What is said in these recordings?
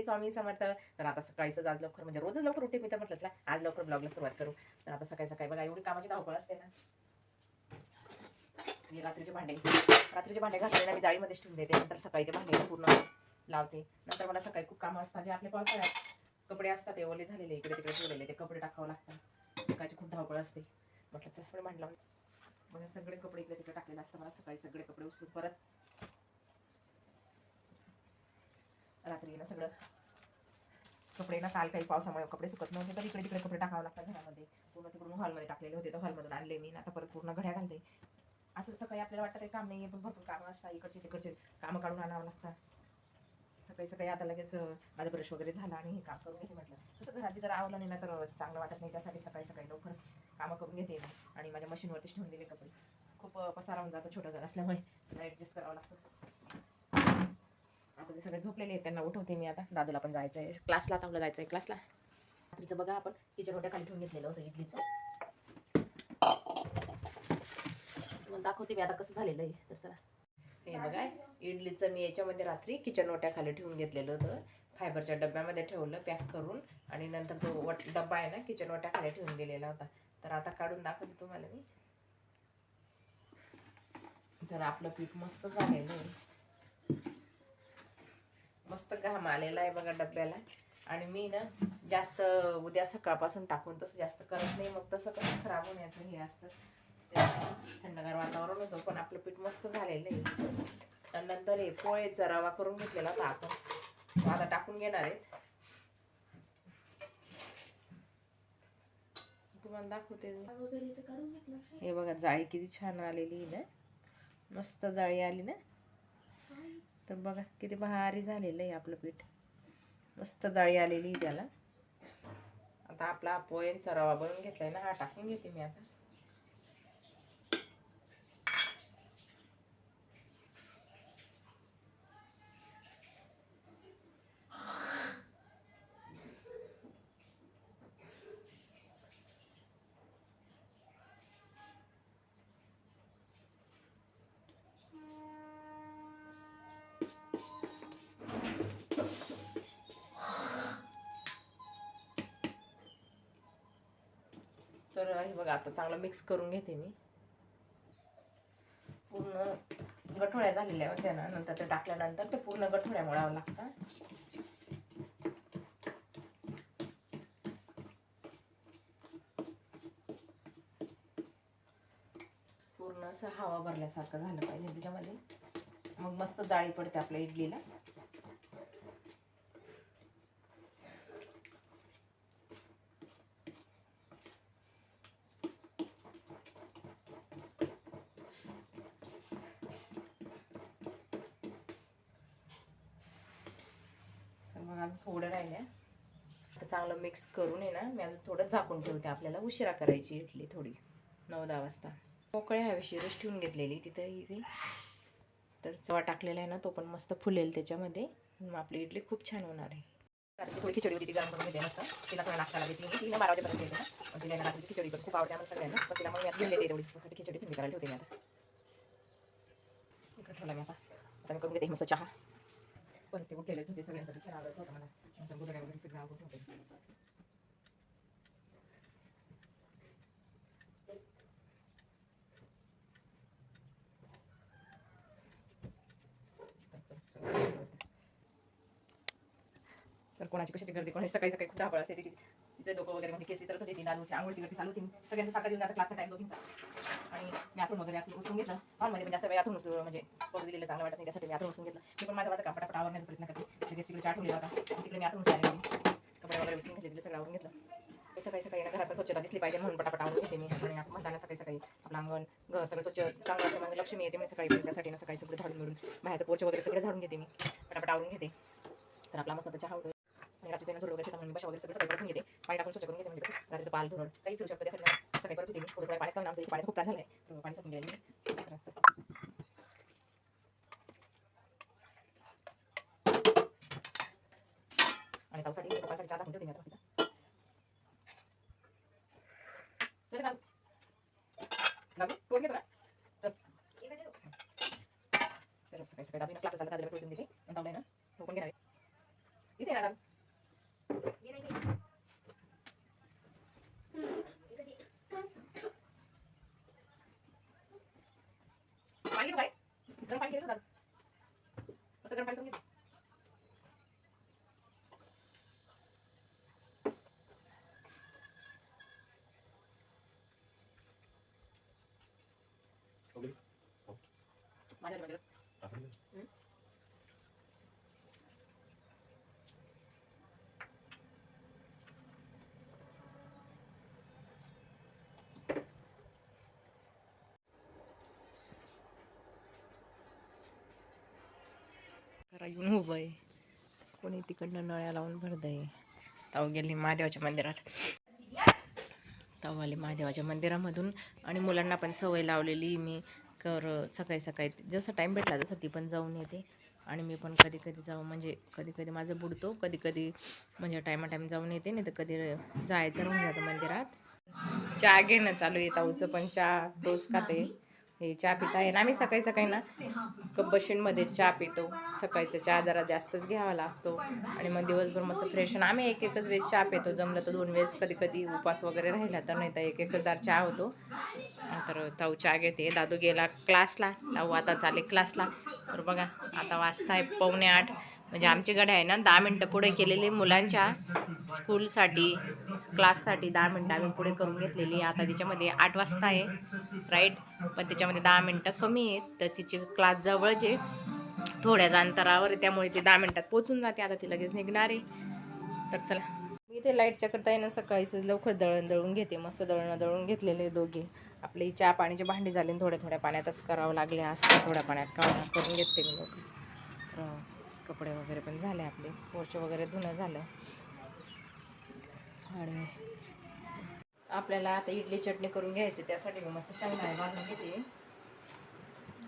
श्री स्वामी समर्थ. तर आता सकाळीच आज लवकर म्हणजे रोजच लवकर उठे मी तर म्हटलं आज लवकर ब्लॉगला सुरुवात करू. तर आता सकाळी सकाळी बघा एवढी कामाची धावपळ असते ना. रात्रीचे भांडे रात्रीचे भांडे घातले ना मी जाळीमध्येच ठेवून देते. नंतर सकाळी ते भांडे पूर्ण लावते. नंतर मला सकाळी खूप कामं असतात. जे आपले पावसाळ्यात कपडे असतात ते ओले झालेले इकडे तिकडे ठेवलेले ते कपडे टाकावं लागतात सकाळची खूप धावपळ असते. म्हटलं चल थोडे भांडलं सगळे कपडे इकडे तिकडे टाकलेले असतात. मला सकाळी सगळे कपडे उचलून परत रात्री ना सगळं कपडे ना काल काही पावसामुळे कपडे सुकत नव्हते तर इकडे तिकडे कपडे टाकावं लागतात घरामध्ये. पूर्ण तिकडून हॉलमध्ये टाकलेले होते तर हॉलमधून आणले मी आता परत पूर्ण घड्या घालते असं सकाळी आपल्याला वाटतं काही काम नाही पण भरपूर कामं असतात इकडचे तिकडचे कामं काढून आणावं लागतात. सकाळी सकाळी आता लगेच माझा माझं ब्रश वगैरे झाला आणि हे काम करून घेते म्हटलं. तसं घरात जर आवलं नाही ना तर चांगलं वाटत नाही त्यासाठी सकाळी सकाळी लवकर कामं करून घेते मी. आणि माझ्या मशीनवरतीच ठेवून दिले कपडे. खूप पसारा होऊन जातो छोटं घर असल्यामुळे ॲडजस्ट करावं लागतं. आता ते सगळे झोपलेले आहेत त्यांना उठवते मी आता. दादूला पण जायचं आहे क्लासला तावलं जायचं आहे क्लासला. रात्रीचं बघा आपण. किचन रोट्या खाली ठेवून घेतलेलं होतं इडलीचं. तुम्हाला दाखवते मी आता कसं झालेलं आहे. तर चला. हे बघा इडलीचं मी याच्यामध्ये रात्री किचन ओट्या खाली ठेवून घेतलेलं होतं. फायबरच्या डब्यामध्ये ठेवलं पॅक करून. आणि नंतर तो वट डब्बा आहे ना किचन ओट्या खाली ठेवून दिलेला होता. तर आता काढून दाखवते तुम्हाला मी. तर आपलं पीठ मस्त झालेलं आहे. मस्त घाम आलेला आहे बघा डब्याला. आणि मी ना जास्त उद्या सकाळपासून टाकून तसं जास्त करत नाही. मग तसं कसं खराब होण्याचं हे असतं. थंडगार वातावरण होतं पण आपलं पीठ मस्त झालेलं आहे. आणि नंतर हे पोळेचा रवा करून घेतलेला होता आपण. आता टाकून घेणार आहेत. तुम्हाला दाखवते. हे बघा जाळी किती छान आलेली आहे ना. मस्त जाळी आली ना. तर बघा किती भारी झालेलं आहे आपलं पीठ. मस्त जाळी आलेली आहे त्याला. आता आपला पोळ्यांचा रवा बनवून घेतलाय ना हा टाकून घेते मी आता. तर हे बघा आता चांगलं मिक्स करून घेते मी. पूर्ण गठोळ्या झालेल्या होत्या ना. नंतर ते टाकल्यानंतर ते पूर्ण गठोळ्या मळावं लागतं. पूर्ण असं हवा भरल्यासारखं झालं पाहिजे त्याच्यामध्ये. मग मस्त जाळी पडते आपल्या इडलीला. अजून थोडं राहिल्या. आता चांगलं मिक्स करून आहे ना मी अजून थोडं झाकून ठेवते आपल्याला. उशिरा करायची इडली थोडी नऊ दहा वाजता मोकळ्या हवेशीरच ठेवून घेतलेली तिथं इथे तर चवा टाकलेला आहे ना तो पण मस्त फुलेल त्याच्यामध्ये. मग आपली इडली खूप छान होणार आहे. रात्री थोडी खिचडी होती ती गरम करून घेते मस्त. तिला थोडा नाश्ता लागते ती तिला बारा वाजेपर्यंत येते ना तिला रात्री खिचडी पण खूप आवडते आम्हाला सगळ्यांना. पण तिला मग मी आता घेऊन देते तेवढी. त्यासाठी खिचडी तुम्ही करायला ठेवते मी आता. इकडे ठेवला मी आता. आता मी करून घेते मस्त चहा. परत ते उठलेलेच होते सगळ्यांसाठी छान आवडायचं होतं मला. नंतर गुरड्या वगैरे सगळं आवडत होते तर कोणाची कशाची गर्दी कोणाची सकाळी सकाळी खूप धावपळ असते तिची तिचं डोकं वगैरे म्हणजे केसी करत होते ती दादूची आंघोळची गर्दी चालू होती. सगळ्यांचा सारखा देऊन आता क्लासचा टाईम दोघींचा. आणि मी आतून वगैरे असं उचलून घेतलं. हॉलमध्ये पण जास्त वेळ आतून उचलून म्हणजे करू दिलेलं चांगलं वाटत नाही त्यासाठी मी आवरण्याचा प्रयत्न करते तिथे सिगरेट आठवलेला होता तिकडे मी आतून उचलले कपडे वगैरे उचलून घेतले सगळं आवरून घेतलं सकाळी स्वच्छता दिसली पाहिजे म्हणून पटापट आवरून घेते मी आणि आपण म्हणताना सकाळी सकाळी घर सगळं स्वच्छ चांगलं म्हणजे लक्ष्मी येते मी सकाळी त्यासाठी ना सकाळी सगळं झाडून मिळून बाहेरचं पोरचे वगैरे सगळे झाडून घेते पटापट आवरून घेते तर मस्त चहा होतो आणि रात्रीचे झोड वगैरे शेतामध्ये बशा घेते पाणी टाकून स्वच्छ करून पाल धुरड काही फिरू शकतो त्यासाठी सकाळी परत होते मी थोडं मी तर असं. आणि ताऊसाठी पप्पासाठी चहा टाकून ठेवते मी आता चल घाल. घालू? कोण घेतो ना? चल. तर सकाळी सकाळी दादूला क्लासेस चालला दादूला ठेवून देते आणि ताऊला आहे ना तो पण कोण घेणार आहे इथे येणार पाणी घेतो काय गरम पाणी घेतो दादा मस्त गरम पाणी करून घेतो माझ्या माझ्या करा येऊन उभं आहे. कोणी तिकडनं नळ्या लावून भरत आहे गेली महादेवाच्या मंदिरात. ताऊ आले महादेवाच्या मंदिरामधून. आणि मुलांना पण सवय लावलेली मी कर सकाळी सकाळी. जसं टाईम भेटला तसं ती पण जाऊन येते. आणि मी पण कधी कधी जाऊ म्हणजे कधी कधी माझं बुडतो. कधी कधी म्हणजे टायमा टाईम जाऊन येते. नाही तर कधी जायचं राहून जातं मंदिरात. चहा घेणं चालू आहे ताऊचं पण चहा. रोज खाते. हे चहा पिता आहे ना आम्ही सकाळी सकाळी ना कपमध्ये चहा पितो. सकाळचा चहा जरा जास्तच घ्यावा लागतो. आणि मग दिवसभर मस्त फ्रेश आणि आम्ही एक एकच वेळेस चहा पितो. जमलं तर दोन वेळेस कधी कधी उपास वगैरे राहिला तर नाही तर एक एकच दार चहा होतो. तर ताऊ चहा घेते. दादू गेला क्लासला ताऊ आता चाले क्लासला तर बघा आता वाजता आहे पावणे आठ. म्हणजे आमची गाडी आहे ना दहा मिनटं पुढे केलेली मुलांच्या स्कूलसाठी क्लाससाठी दहा मिनटं आम्ही पुढे करून घेतलेली आता तिच्यामध्ये आठ वाजता आहे राईट पण त्याच्यामध्ये दहा मिनटं कमी आहेत. तर तिची क्लास जवळच आहे. थोड्याच अंतरावर त्यामुळे ती दहा मिनटात पोचून जाते. आता ती लगेच निघणार आहे. तर चला. मी ते लाईटच्या करता येणं सकाळीच लवकर दळण दळून घेते. मस्त दळणं दळून घेतलेले दोघे. आपली चहा पाण्याची भांडी झाले आणि थोड्या थोड्या पाण्यातच करावं लागले. असं थोड्या पाण्यात का करून घेते मी लवकर कपडे वगैरे पण झाले आपले. पोरचे वगैरे धुणं झालं. आणि आपल्याला आता इडली चटणी करून घ्यायची त्यासाठी मी मस्त आहे भाजून घेते.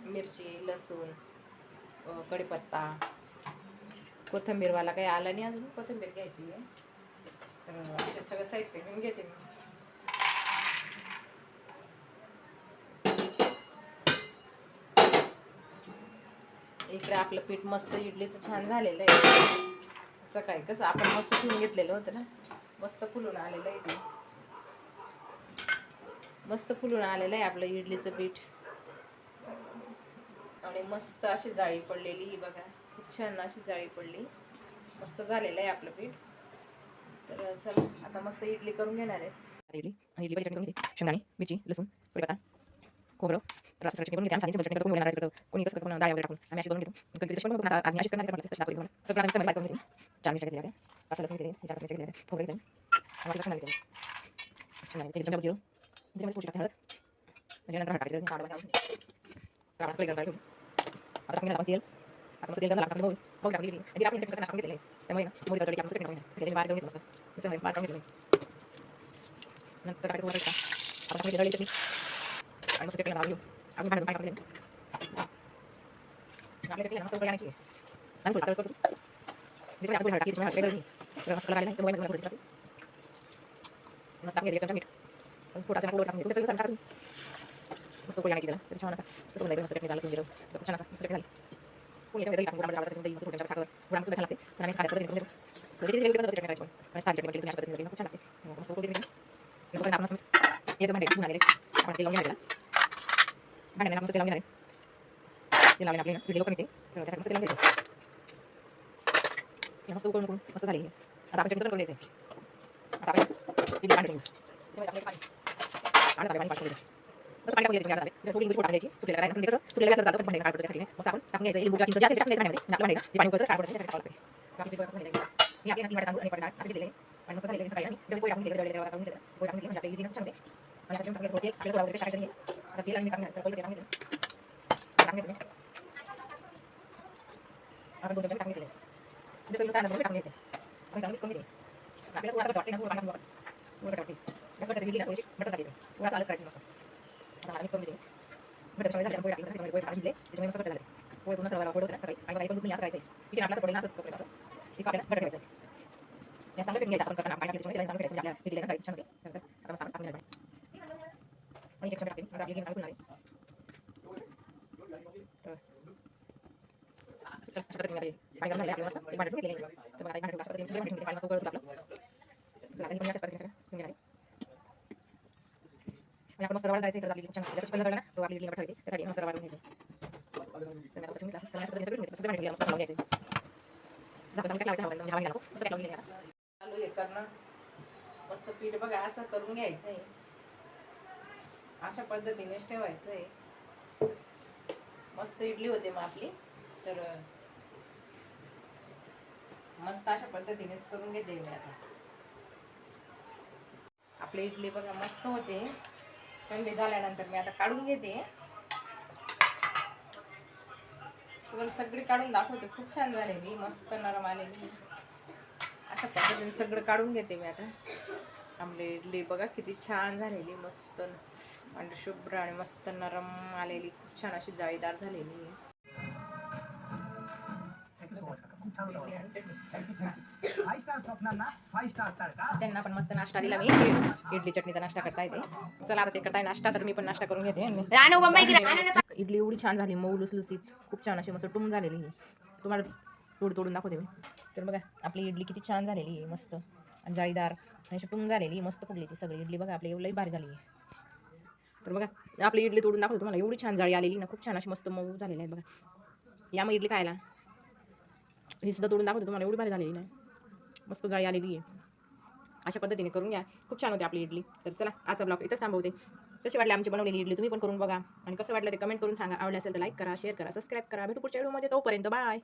मिरची लसूण कढीपत्ता कोथिंबीरवाला काही आला नाही अजून कोथिंबीर घ्यायची. आहे तर ते सगळं साहित्य घेऊन घेते मी. इकडे आपलं पीठ मस्त इडलीचं छान झालेलं आहे. सकाळी कसं आपण मस्त ठेवून घेतलेलं होतं ना. मस्त फुलून आलेलं आहे ते. मस्त फुलून आलेलं आहे आपलं इडलीचं पीठ. आणि मस्त अशी जाळी पडलेली ही बघा. खूप छान अशी जाळी पडली. मस्त झालेलं आहे आपलं पीठ. तर चला आता मस्त इडली करून घेणार आहे. इडली आणि इडली शेंगदाणे मिरची लसूण खोबरं तर असं चटणी करून घेते आम्ही सांगितलं चटणी करून घेणार आहे कोणी कसं करून डाळ वगैरे टाकून आम्ही अशी करून घेतो कधी कधी पण आज मी अशीच करणार आहे तशी दाखवली सगळं आम्ही सगळं करून घेते चार मिरच्या घेतल्या पाच लसूण घेतले चार मिरच्या घेतल्या खोबरं घेतले आम्हाला लसूण घेतले शेंगदाणे एक चमचा जिरं त्याच्यामध्ये थोडी हळद म्हणजे नंतर हळद टाकायची काढा काढा प्ले करता आता टाकून घ्यायला तेल आता मस्त तेल गरम लागतं बघ बघ टाकली आणि आपण चटणी टाकून घेतलेली त्यामुळे ना मोरी तडकी आपण चटणी टाकून घेतली बाहेर घेऊन घेतलं मस्त त्याच्यामध्ये बाहेर टाकून घेतलं नंतर टाकायचं वर आपण टाकली तळली चटणी आणि मस्त चटणी लावली अजून भांडं पाणी टाकले आपल्या चटणी मस्त उकळी आणायची आणि थोडी टाकायचं त्याच्यामध्ये आपण हळद टाकली त्याच्यामुळे हळद गरम मस्त लागली तर मोबाईल थोडी मस्त टाकून घ्यायची चमचा मीठ थोडासा नाकूड टाकून घेतो त्याच्यावर टाकून मस्त उकळी आणायची त्याला तर छान असा मस्त होऊन जाईल मस्त चटणी झालं समजेल तर छान असा मस्त चटणी झाली कोणी याच्यामध्ये टाकून गुळामध्ये लावायचं दही मस्त थोडं साखर गुळामध्ये सुद्धा लागते पण आम्ही साध्या पद्धतीने करून घेतो तर त्याची वेगळी पद्धतीची चटणी करायची पण आणि साधी चटणी केली तुम्ही अशा पद्धतीने खूप छान लागते मस्त उकळी दिली नंतर आपण मस्त याचं भांडे घेऊन आलेले मस्त तेल लावून घेणार तेल आपली व्हिडिओ कमी ते त्यासाठी मस्त तेल घ्यायचं. मस्त उकळून उकळून मस्त झाली आता आपण चटणी करून द्यायचं आता आपण इडली पाणी पाणी. आणि पाणी पाणी बस पाणी टाकून द्यायची थोडी लिंबू टाकायची सुकलेला काय म्हणजे कसं सुकलेला असं पण भांडे काढतो त्यासाठी मस्त आपण टाकून घ्यायचं. लिंबू किंवा जास्त टाकून द्यायचं भांडे जे पाणी उकळतं मी तांदूळ आणि पडणार असं दिलेले. आणि मस्त झालेले आम्ही जेव्हा पोळी टाकून दिले टाकून दिले म्हणजे इडली होते आणि आता टाकून तेल आपल्याला सोडा वगैरे टाकायचं नाही आता तेल आणि टाकून घ्यायचं पहिलं तेल टाकून घेतलं टाकून घ्यायचं आता दोन चमचे टाकून घेतले म्हणजे तुम्ही सांगा टाकून घ्यायचं आपण टाकून घेतले आपल्याला पोळा वाटते ना पोळा टाकून पोळा टाकते त्याच्यावर इडली टाकायची बटर टाकायची पोळा चालच करायची मस्त आता मला मिक्स करून घेते बटर सगळे झाले पोळी टाकली त्याच्यामध्ये पोळी टाकली त्याच्यामध्ये मस्त बटर झाले पोळी पूर्ण सर्व पोळी होते सगळी आणि मला एक दूध असं करायचं इथे आपल्याला पडेल असं पडेल असं ती आपल्याला एक चमचा टाकते आता आपली तर चला आपलं. तर आपलं आपण आपली छान ज्याचा चिकन झालं ना तो आपली त्यासाठी मस्त घ्यायचा तर पीठ बघा असं करून घ्यायचं आहे अशा पद्धतीनेच ठेवायचं आहे मस्त इडली होते मग आपली. तर मस्त अशा पद्धतीनेच करून घेते मी आता. आपली इडली बघा मस्त होते. थंडी झाल्यानंतर मी आता काढून घेते. तुम्हाला सगळी काढून दाखवते. खूप छान झालेली मस्त नरम आलेली अशा पद्धतीने सगळं काढून घेते मी आता. आपली इडली बघा किती छान झालेली मस्त. आणि शुभ्र आणि मस्त नरम आलेली. खूप छान अशी जाळीदार झालेली. त्यांना पण मस्त नाश्ता दिला मी. इडली चटणीचा नाश्ता करता येते चला आता ते करताय नाश्ता तर मी पण नाश्ता करून घेते. इडली एवढी छान झाली मऊ लुसलुसीत खूप छान अशी मस्त टुम झालेली तुम्हाला तोड तोडून दाखवते मी. तर बघा आपली इडली किती छान झालेली आहे मस्त. आणि जाळीदार. आणि अशी टुम झालेली मस्त फुगली ती सगळी. इडली बघा आपली एवढी भारी झाली. आहे तर बघा आपली इडली तोडून दाखवतो तुम्हाला. एवढी छान जाळी आलेली ना खूप छान अशी मस्त मऊ झालेली आहे बघा. या मग इडली खायला ही सुद्धा तोडून दाखवतो तुम्हाला. एवढी भारी झालेली ना. मस्त जाळी आलेली आहे. अशा पद्धतीने करून घ्या. खूप छान होते आपली इडली. तर चला आजचा ब्लॉग इथं थांबवते. कशी वाटली आमची बनवलेली इडली तुम्ही पण करून बघा. आणि कसं वाटलं ते कमेंट करून सांगा. आवडलं असेल तर लाईक करा शेअर करा सबस्क्राईब करा. भेटू पुढच्या व्हिडिओमध्ये तोपर्यंत बाय